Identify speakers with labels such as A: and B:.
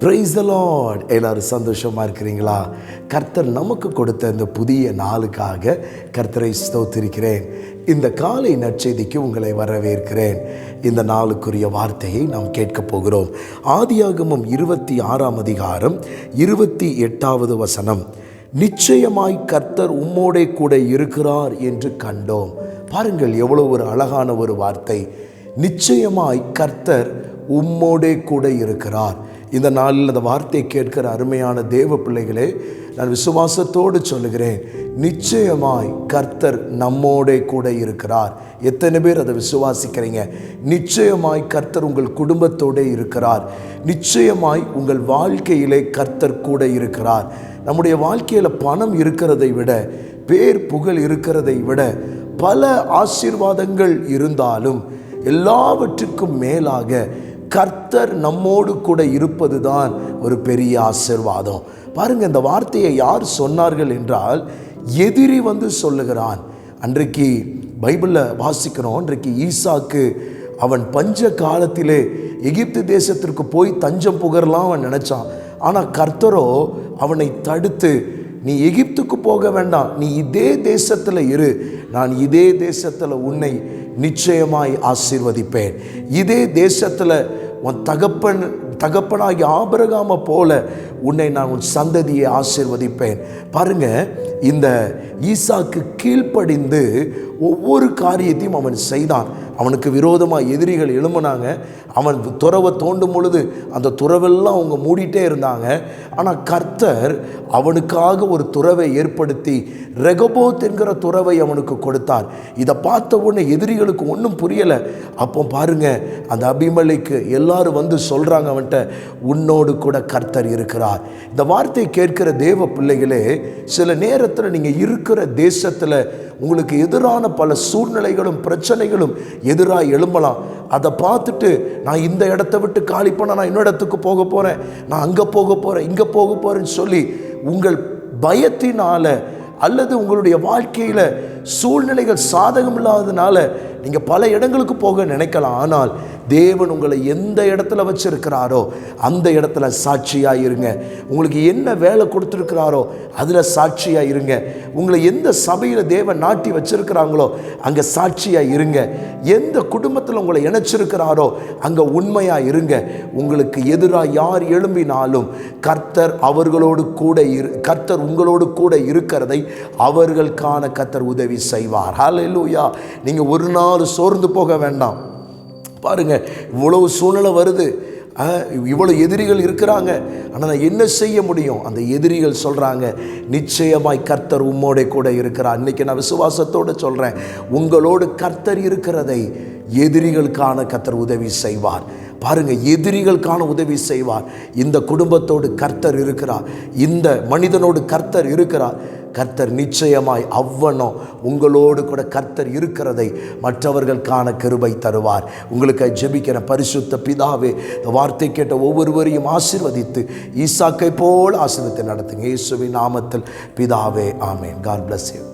A: Price Lord எல்லாரும் சந்தோஷமாக இருக்கிறீங்களா? கர்த்தர் நமக்கு கொடுத்த இந்த புதிய நாளுக்காக கர்த்தரை ஸ்தோத்திருக்கிறேன். இந்த காலை நற்செய்திக்கு உங்களை வரவேற்கிறேன். இந்த நாளுக்குரிய வார்த்தையை நாம் கேட்கப் போகிறோம். ஆதியாகமம் இருபத்தி ஆறாம் அதிகாரம் இருபத்தி எட்டாவது வசனம். நிச்சயமாய் கர்த்தர் உம்மோடே கூட இருக்கிறார் என்று கண்டோம். பாருங்கள் எவ்வளோ ஒரு அழகான ஒரு வார்த்தை. நிச்சயமாய் கர்த்தர் உம்மோடே கூட இருக்கிறார். இந்த நாளில் அந்த வார்த்தையை கேட்கிற அருமையான தேவ பிள்ளைகளே நான் விசுவாசத்தோடு சொல்லுகிறேன் நிச்சயமாய் கர்த்தர் நம்மோடே கூட இருக்கிறார். எத்தனை பேர் அதை விசுவாசிக்கிறீங்க? நிச்சயமாய் கர்த்தர் உங்கள் குடும்பத்தோடே இருக்கிறார். நிச்சயமாய் உங்கள் வாழ்க்கையிலே கர்த்தர் கூட இருக்கிறார். நம்முடைய வாழ்க்கையில் பணம் இருக்கிறதை விட பேர் புகழ் இருக்கிறதை விட பல ஆசீர்வாதங்கள் இருந்தாலும் எல்லாவற்றுக்கும் மேலாக கர்த்தர் நம்மோடு கூட இருப்பது தான் ஒரு பெரிய ஆசிர்வாதம். பாருங்க இந்த வார்த்தையை யார் சொன்னார்கள் என்றால் எதிரி வந்து சொல்லுகிறான். அன்றைக்கு பைபிளில் வாசிக்கிறோம் அன்றைக்கு ஈசாக்கு அவன் பஞ்ச காலத்திலே எகிப்து தேசத்திற்கு போய் தஞ்சம் புகரலாம் அவன் நினச்சான். ஆனால் கர்த்தரோ அவனை தடுத்து நீ எகிப்துக்கு போக வேண்டாம் நீ இதே தேசத்தில் இரு நான் இதே தேசத்தில் உன்னை நிச்சயமாய் ஆசீர்வதிப்பேன். இதே தேசத்தில் உன் தகப்பன் தகப்பனாகி ஆபரகாம போல உன்னை நான் உன் சந்ததியை ஆசீர்வதிப்பேன். பாருங்க இந்த ஈசாக்கு கீழ்ப்படிந்து ஒவ்வொரு காரியத்தையும் அவன் செய்தான். அவனுக்கு விரோதமாக எதிரிகள் எழும்புனாங்க. அவன் துறவை தோண்டும் பொழுது அந்த துறவெல்லாம் அவங்க மூடிட்டே இருந்தாங்க. ஆனால் கர்த்தர் அவனுக்காக ஒரு துறவை ஏற்படுத்தி ரெகபோத் என்கிற துறவை அவனுக்கு கொடுத்தார். இதை பார்த்த உடனே எதிரிகளுக்கு ஒன்றும் புரியலை. அப்போ பாருங்க அந்த அபிமலைக்கு எல்லாரும் வந்து சொல்கிறாங்க அவன்கிட்ட உன்னோடு கூட கர்த்தர் இருக்கிறார். இந்த வார்த்தை கேட்கிற தேவ பிள்ளைகளே சில நேரத்தில் நீங்கள் இருக்கிற தேசத்தில் உங்களுக்கு எதிரான பல சூழ்நிலைகளும் பிரச்சனைகளும் எதிராக எழும்பலாம். அதை பார்த்துட்டு நான் இந்த இடத்த விட்டு காலி பண்ண நான் இன்னொரு இடத்துக்கு போக போகிறேன் நான் அங்கே போக போகிறேன் இங்கே போக போகிறேன்னு சொல்லி உங்கள் பயத்தினால் அல்லது உங்களுடைய வாழ்க்கையில் சூழ்நிலைகள் சாதகம் இல்லாததுனால நீங்கள் பல இடங்களுக்கு போக நினைக்கலாம். ஆனால் தேவன் உங்களை எந்த இடத்துல வச்சிருக்கிறாரோ அந்த இடத்துல சாட்சியாக இருங்க. உங்களுக்கு என்ன வேலை கொடுத்துருக்கிறாரோ அதில் சாட்சியாக இருங்க. உங்களை எந்த சபையில் தேவன் நாட்டி வச்சிருக்கிறாங்களோ அங்கே சாட்சியாக இருங்க. எந்த குடும்பத்தில் உங்களை இணைச்சிருக்கிறாரோ அங்கே உண்மையாக இருங்க. உங்களுக்கு எதிராக யார் எழும்பினாலும் கர்த்தர் அவர்களோடு கூட இரு கர்த்தர் உங்களோடு கூட இருக்கிறதை அவர்களுக்கான கர்த்தர் உதவி செய்வார். ஹalleluya நீங்கள் ஒரு நாள் சோர்ந்து போக வேண்டாம். பாருங்க இவ்வளவு சூழ்நிலை வருது. இவ்வளோ இவ்வளவு எதிரிகள் இருக்கிறாங்க. ஆனால் நான் என்ன செய்ய முடியும்? அந்த எதிரிகள் சொல்கிறாங்க நிச்சயமாய் கர்த்தர் உம்மோட கூட இருக்கிறார். இன்றைக்கி நான் விசுவாசத்தோடு சொல்கிறேன் உங்களோடு கர்த்தர் இருக்கிறதை எதிரிகளுக்கான கர்த்தர் உதவி செய்வார். பாருங்க எதிரிகளுக்கான உதவி செய்வார். இந்த குடும்பத்தோடு கர்த்தர் இருக்கிறார். இந்த மனிதனோடு கர்த்தர் இருக்கிறார். கர்த்தர் நிச்சயமாய் அவ்வனோ உங்களோடு கூட கர்த்தர் இருக்கிறதை மற்றவர்கள் காண கிருபை தருவார். உங்களுக்கு ஜெபிக்கிற பரிசுத்த பிதாவே இந்த வார்த்தை கேட்ட ஒவ்வொருவரையும் ஆசிர்வதித்து ஈசாக்கை போல் ஆசிரியத்தை நடத்துங்க. இயேசுவின் நாமத்தில் பிதாவே ஆமேன். God bless you